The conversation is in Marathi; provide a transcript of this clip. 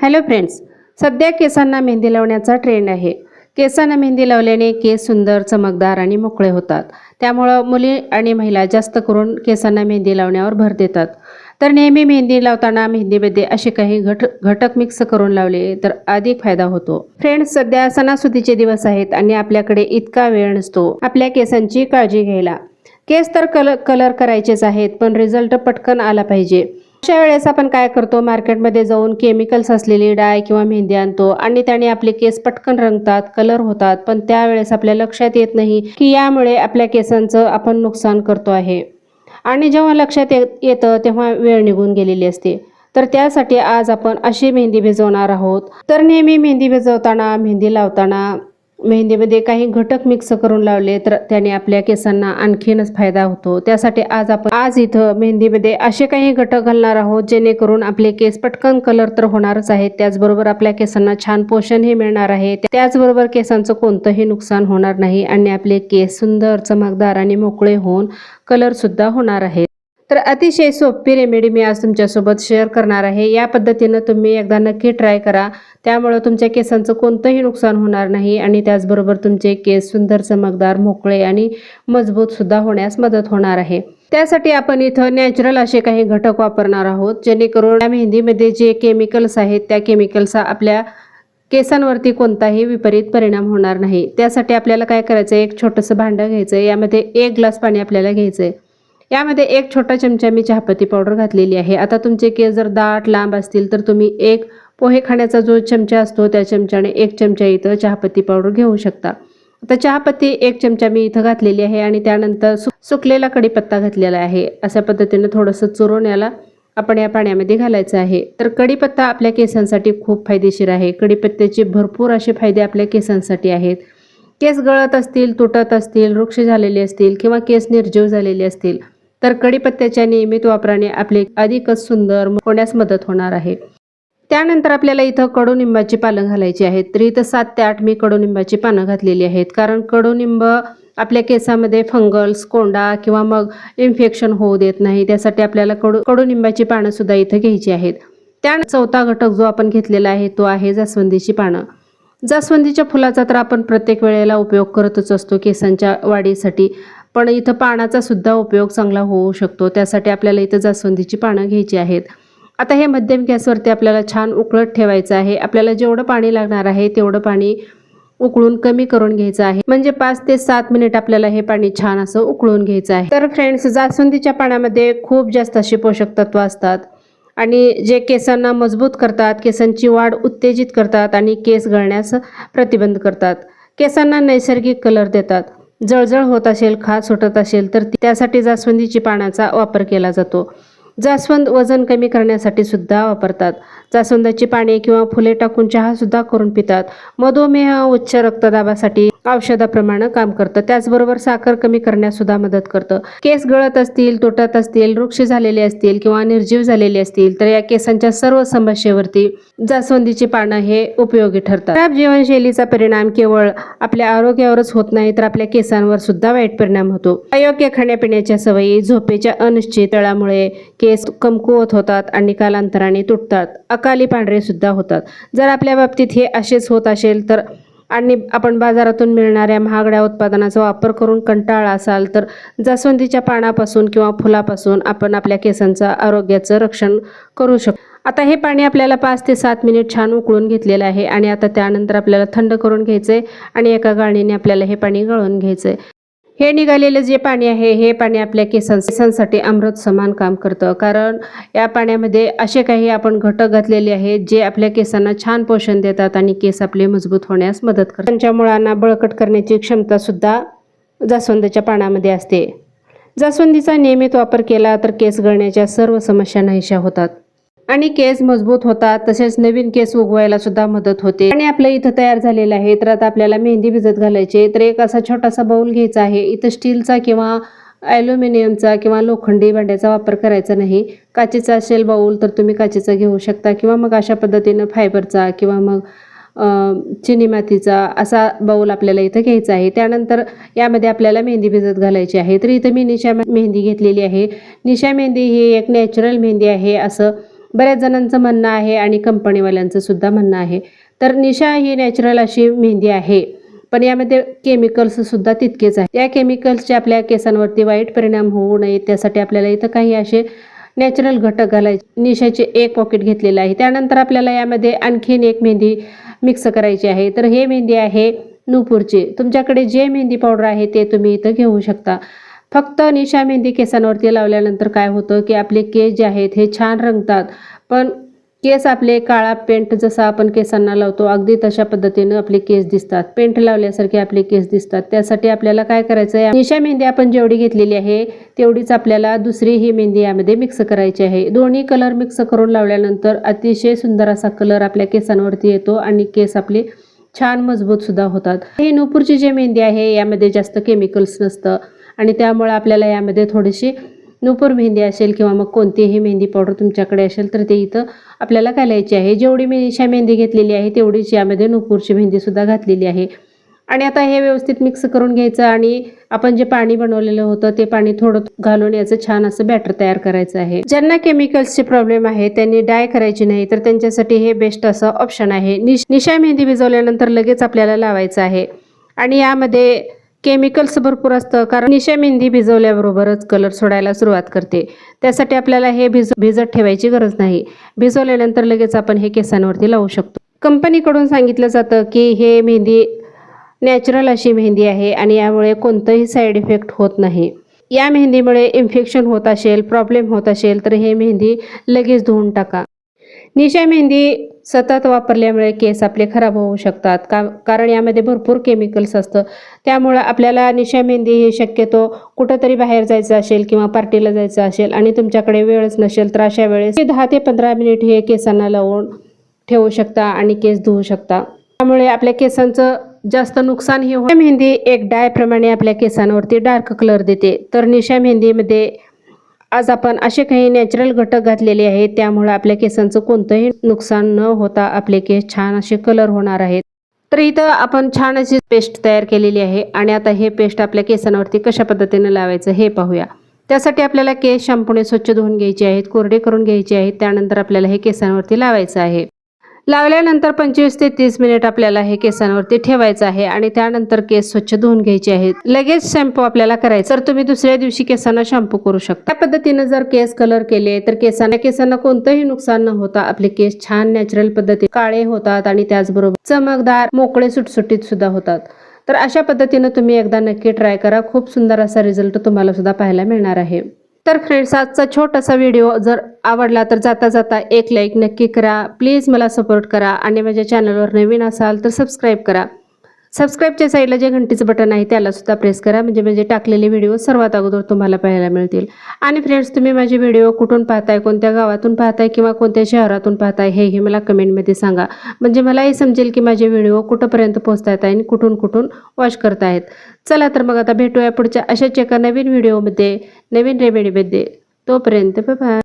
हॅलो फ्रेंड्स सध्या केसांना मेहंदी लावण्याचा ट्रेंड आहे. केसांना मेहंदी लावल्याने केस सुंदर चमकदार आणि मोकळे होतात. त्यामुळं मुली आणि महिला जास्त करून केसांना मेहंदी लावण्यावर भर देतात. तर नेहमी मेहंदी लावताना मेहंदीमध्ये असे काही घट घटक मिक्स करून लावले तर अधिक फायदा होतो. फ्रेंड्स सध्या सणासुदीचे दिवस आहेत आणि आपल्याकडे इतका वेळ नसतो आपल्या केसांची काळजी घ्यायला. केस तर कल कलर करायचेच आहेत पण रिझल्ट पटकन आला पाहिजे. अशा वेळेस आपण काय करतो? मार्केटमध्ये जाऊन केमिकल्स असलेली डाय किंवा मेहंदी आणतो आणि त्याने आपले केस पटकन रंगतात कलर होतात पण त्यावेळेस आपल्या लक्षात येत नाही की यामुळे आपल्या केसांचं आपण नुकसान करतो आहे. आणि जेव्हा लक्षात येत येतं तेव्हा वेळ निघून गेलेली असते. तर त्यासाठी आज आपण अशी मेहंदी भिजवणार आहोत. तर नेहमी मेहंदी भिजवताना मेहंदी लावताना मेहंदीमध्ये काही घटक मिक्स करून लावले तर त्याने आपल्या केसांना आणखीनच फायदा होतो. त्यासाठी आज आपण आज इथं मेहंदीमध्ये असे काही घटक घालणार आहोत जेणेकरून आपले केस पटकन कलर तर होणारच आहेत. त्याचबरोबर आपल्या केसांना छान पोषणही मिळणार आहे. त्याचबरोबर केसांचं कोणतंही नुकसान होणार नाही आणि आपले केस सुंदर चमकदार आणि मोकळे होऊन कलर सुद्धा होणार आहेत. तर अतिशय सोपी रेमेडी मी आज तुमच्यासोबत शेअर करणार आहे. या पद्धतीनं तुम्ही एकदा नक्की ट्राय करा. त्यामुळं तुमच्या केसांचं कोणतंही नुकसान होणार नाही आणि त्याचबरोबर तुमचे केस सुंदर चमकदार मोकळे आणि मजबूतसुद्धा होण्यास मदत होणार आहे. त्यासाठी आपण इथं नॅचरल असे काही घटक वापरणार आहोत जेणेकरून या मेहंदीमध्ये जे केमिकल्स आहेत त्या केमिकल्सचा आपल्या केसांवरती कोणताही विपरीत परिणाम होणार नाही. त्यासाठी आपल्याला काय करायचं आहे एक छोटंसं भांडं घ्यायचं आहे यामध्ये एक ग्लास पाणी आपल्याला घ्यायचं आहे यामध्ये एक छोटा चमचा मी चहापत्ती पावडर घातलेली आहे. आता तुमचे केस जर दाट लांब असतील तर तुम्ही एक पोहे खाण्याचा जो चमचा असतो त्या चमच्याने एक चमचा इथं चहापत्ती पावडर घेऊ शकता. आता चहापत्ती एक चमचा मी इथं घातलेली आहे आणि त्यानंतर सु सुकलेला कढीपत्ता घातलेला आहे. अशा पद्धतीनं थोडंसं चुरून याला आपण या पाण्यामध्ये घालायचं आहे. तर कढीपत्ता आपल्या केसांसाठी खूप फायदेशीर आहे. कढीपत्त्याचे भरपूर असे फायदे आपल्या केसांसाठी आहेत. केस गळत असतील तुटत असतील वृक्ष झालेले असतील किंवा केस निर्जीव झालेले असतील तर कडीपत्त्याच्या नियमित वापराने आपले अधिकच सुंदर होण्यास मदत होणार आहे. त्यानंतर आपल्याला इथं कडुनिंबाची पानं घालायची आहेत. तर इथं सात ते आठ मी कडुनिंबाची पानं घातलेली आहेत. कारण कडुनिंब आपल्या केसामध्ये फंगल्स कोंडा किंवा मग इन्फेक्शन होऊ देत नाही. त्यासाठी आपल्याला कडू कडुनिंबाची पानं सुद्धा इथं घ्यायची आहेत. त्यान चौथा घटक जो आपण घेतलेला आहे तो आहे जास्वंदीची पानं. जास्वंदीच्या फुलाचा तर आपण प्रत्येक वेळेला उपयोग करतच असतो केसांच्या वाढीसाठी. पण इथं पानाचा सुद्धा उपयोग चांगला होऊ शकतो. त्यासाठी आपल्याला इथं जास्वंदीची पानं घ्यायची आहेत. आता हे मध्यम गॅसवरती आपल्याला छान उकळत ठेवायचं आहे. आपल्याला जेवढं पाणी लागणार आहे तेवढं पाणी उकळून कमी करून घ्यायचं आहे. म्हणजे पाच ते सात मिनिट आपल्याला हे पाणी छान असं उकळून घ्यायचं आहे. तर फ्रेंड्स जास्वंदीच्या पाण्यामध्ये खूप जास्त अशी पोषक तत्व असतात. आणि जे केसांना मजबूत करतात केसांची वाढ उत्तेजित करतात आणि केस गळण्यास प्रतिबंध करतात. केसांना नैसर्गिक कलर देतात. जळजळ होत असेल खाज सुटत असेल तर त्यासाठी जास्वंदीची पाण्याचा वापर केला जातो. जास्वंद वजन कमी करण्यासाठी सुद्धा वापरतात. जास्वंदाची पाने किंवा फुले टाकून चहा सुद्धा करून पितात. मधुमेह उच्च रक्तदाबासाठी औषधाप्रमाणे काम करतं. त्याचबरोबर साखर कमी करण्यास सुद्धा मदत करतं. केस गळत असतील तुटत असतील वृक्ष झालेले असतील किंवा निर्जीव झालेले असतील तर या केसांच्या सर्व समस्येवरती जास्वंदीची पानं हे उपयोगी ठरतात. खराब जीवनशैलीचा परिणाम केवळ आपल्या आरोग्यावरच होत नाही तर आपल्या केसांवर सुद्धा वाईट परिणाम होतो. अयोग्य खाण्यापिण्याच्या सवयी झोपेच्या अनिश्चित केस केस कमकुवत होतात आणि कालांतराने तुटतात. अकाली पांढरे सुद्धा होतात. जर आपल्या बाबतीत हे असेच होत असेल तर आणि आपण बाजारातून मिळणाऱ्या महागड्या उत्पादनाचा वापर करून कंटाळा असाल तर जास्वंदीच्या पानापासून किंवा फुलापासून आपण आपल्या केसांचं आरोग्याचं रक्षण करू शकतो आता हे पाणी आपल्याला पाच ते सात मिनिट छान उकळून घेतलेलं आहे आणि आता त्यानंतर आपल्याला थंड करून घ्यायचं आहे आणि एका गाळणीने आपल्याला हे पाणी गळून घ्यायचं आहे हे निघालेलं जे पाणी आहे हे पाणी आपल्या केसां केसांसाठी अमृत समान काम करतं. कारण या पाण्यामध्ये असे काही आपण घटक घातलेले आहेत जे आपल्या केसांना छान पोषण देतात आणि केस आपले मजबूत होण्यास मदत करतात. त्यांच्या मुळांना बळकट करण्याची क्षमता सुद्धा जास्वंदाच्या पाण्यामध्ये असते. जास्वंदीचा नियमित वापर केला तर केस गळण्याच्या सर्व समस्या नाहीशा होतात. आणि केस मजबूत होतात तसेच नवीन केस उगवायला सुद्धा मदत होते. आणि आपल्या इथं तयार झालेलं आहे. तर आता आपल्याला मेहंदी भिजत घालायची तर एक असा छोटासा बाऊल घ्यायचा आहे. इथं स्टीलचा किंवा ॲल्युमिनियमचा किंवा लोखंडी भांड्याचा वापर करायचा नाही. काचेचा असेल बाऊल तर तुम्ही काचेचा घेऊ शकता. किंवा मग अशा पद्धतीनं फायबरचा किंवा मग चिनी मातीचा असा बाऊल आपल्याला इथं घ्यायचा आहे. त्यानंतर यामध्ये आपल्याला मेहंदी भिजत घालायची आहे. तर इथं मी निशा मेहंदी घेतलेली आहे. निशा मेहंदी ही एक नॅचरल मेहंदी आहे. असं बऱ्याच जणांचं म्हणणं आहे आणि कंपनीवाल्यांचं सुद्धा म्हणणं आहे. तर निशा ही नॅचरल अशी मेहंदी आहे. पण यामध्ये केमिकल्स सुद्धा तितकेच आहे या केमिकल्सचे आपल्या केसांवरती वाईट परिणाम होऊ नये त्यासाठी आपल्याला इथं काही असे नॅचरल घटक घालायचे. निशाचे एक पॉकेट घेतलेलं आहे. त्यानंतर आपल्याला यामध्ये आणखीन एक मेहंदी मिक्स करायची आहे. तर हे मेहंदी आहे नूपूरची. तुमच्याकडे जे मेहंदी पावडर आहे ते तुम्ही इथं घेऊ शकता. फक्त निशा मेहंदी केसांवरती लावल्यानंतर काय होतं की आपले केस जे आहेत हे छान रंगतात. पण केस आपले काळा पेंट जसा आपण केसांना लावतो अगदी तशा पद्धतीनं आपले केस दिसतात. पेंट लावल्यासारखे आपले केस दिसतात. त्यासाठी आपल्याला काय करायचं आहे निशा मेहंदी आपण जेवढी घेतलेली आहे तेवढीच आपल्याला दुसरी ही मेहंदी यामध्ये मिक्स करायची आहे. दोन्ही कलर मिक्स करून लावल्यानंतर अतिशय सुंदर असा कलर आपल्या केसांवरती येतो आणि केस आपले छान मजबूत सुद्धा होतात. हे नूपूरची जी मेहंदी आहे यामध्ये जास्त केमिकल्स नसतं. आणि त्यामुळे आपल्याला यामध्ये थोडीशी नूपूर मेहंदी असेल किंवा मग कोणतीही मेहंदी पावडर तुमच्याकडे असेल तर ते इथं आपल्याला घालायची आहे. जेवढी मी निशा मेहंदी घेतलेली आहे तेवढीच यामध्ये नूपूरची मेहंदीसुद्धा घातलेली आहे. आणि आता हे व्यवस्थित मिक्स करून घ्यायचं आणि आपण जे पाणी बनवलेलं होतं ते पाणी थोडं घालून याचं छान असं बॅटर तयार करायचं आहे. ज्यांना केमिकल्सचे प्रॉब्लेम आहे त्यांनी डाय करायची नाही तर त्यांच्यासाठी हे बेस्ट असं ऑप्शन आहे. निश निशा मेहंदी भिजवल्यानंतर लगेच आपल्याला लावायचं आहे. आणि यामध्ये केमिकल्स भरपूर असतं कारण निशा मेहंदी भिजवल्याबरोबरच कलर सोडायला सुरुवात करते. त्यासाठी आपल्याला हे भिज भिजत ठेवायची गरज नाही. भिजवल्यानंतर लगेच आपण हे केसांवरती लावू शकतो. कंपनीकडून सांगितलं जातं की हे मेहंदी नॅचरल अशी मेहंदी आहे आणि यामुळे कोणतंही साईड इफेक्ट होत नाही. या मेहंदीमुळे इन्फेक्शन होत असेल प्रॉब्लेम होत असेल तर हे मेहंदी लगेच धुवून टाका. निशा मेहंदी सतत वापरल्यामुळे केस आपले खराब होऊ शकतात. का कारण यामध्ये भरपूर केमिकल्स असतं. त्यामुळं आपल्याला निशा मेहंदी ही शक्यतो कुठंतरी बाहेर जायचं असेल किंवा पार्टीला जायचं असेल आणि तुमच्याकडे वेळच नसेल तर अशा वेळेस दहा ते पंधरा मिनिट हे केसांना लावून ठेवू शकता आणि केस धुवू शकता. त्यामुळे आपल्या केसांचं जास्त नुकसान हे मेहंदी एक डायप्रमाणे आपल्या केसांवरती डार्क कलर देते. तर निशा मेहंदीमध्ये आज आपण असे काही नॅचरल घटक घातलेले आहेत त्यामुळे आपल्या केसांचं कोणतंही नुकसान न होता आपले केस छान असे कलर होणार आहेत. तर इथं आपण छान अशी पेस्ट तयार केलेली आहे आणि आता हे पेस्ट आपल्या केसांवरती कशा पद्धतीने लावायचं हे पाहूया. त्यासाठी आपल्याला केस शॅम्पूने स्वच्छ धुवून घ्यायचे आहेत कोरडे करून घ्यायचे आहेत त्यानंतर आपल्याला हे केसांवरती लावायचं आहे. लावल्यानंतर पंचवीस ते तीस मिनिट आपल्याला हे केसांवरती ठेवायचं आहे आणि त्यानंतर केस स्वच्छ धुवून घ्यायचे आहेत. लगेच शॅम्पू आपल्याला करायचा. तर तुम्ही दुसऱ्या दिवशी केसांना शॅम्पू करू शकता. त्या पद्धतीने जर केस कलर केले तर केसांना केसांना कोणतंही नुकसान न होता आपले केस छान नॅचरल पद्धतीने काळे होतात आणि त्याचबरोबर चमकदार मोकळे सुटसुटीत सुद्धा होतात. तर अशा पद्धतीनं तुम्ही एकदा नक्की ट्राय करा. खूप सुंदर असा रिझल्ट तुम्हाला सुद्धा पाहायला मिळणार आहे. तर फ्रेंड्स आजचा छोटासा व्हिडिओ जर आवडला तर जाता जाता एक लाईक नक्की करा. प्लीज मला सपोर्ट करा आणि माझ्या चॅनलवर नवीन असाल तर सबस्क्राईब करा. सबस्क्राईबच्या साईडला जे घंटीचं बटन आहे त्यालासुद्धा प्रेस करा. म्हणजे म्हणजे टाकलेले व्हिडिओ सर्वात अगोदर तुम्हाला पाहायला मिळतील. आणि फ्रेंड्स तुम्ही माझे व्हिडिओ कुठून पाहताय कोणत्या गावातून पाहताय किंवा कोणत्या शहरातून पाहताय हेही मला कमेंटमध्ये सांगा. म्हणजे मलाही समजेल की माझे व्हिडिओ कुठंपर्यंत पोहोचतायत आणि कुठून कुठून वॉच करतायत. चला तर मग आता भेटूया पुढच्या अशाच एका नवीन व्हिडिओमध्ये नवीन रेमेडीमध्ये तोपर्यंत बाय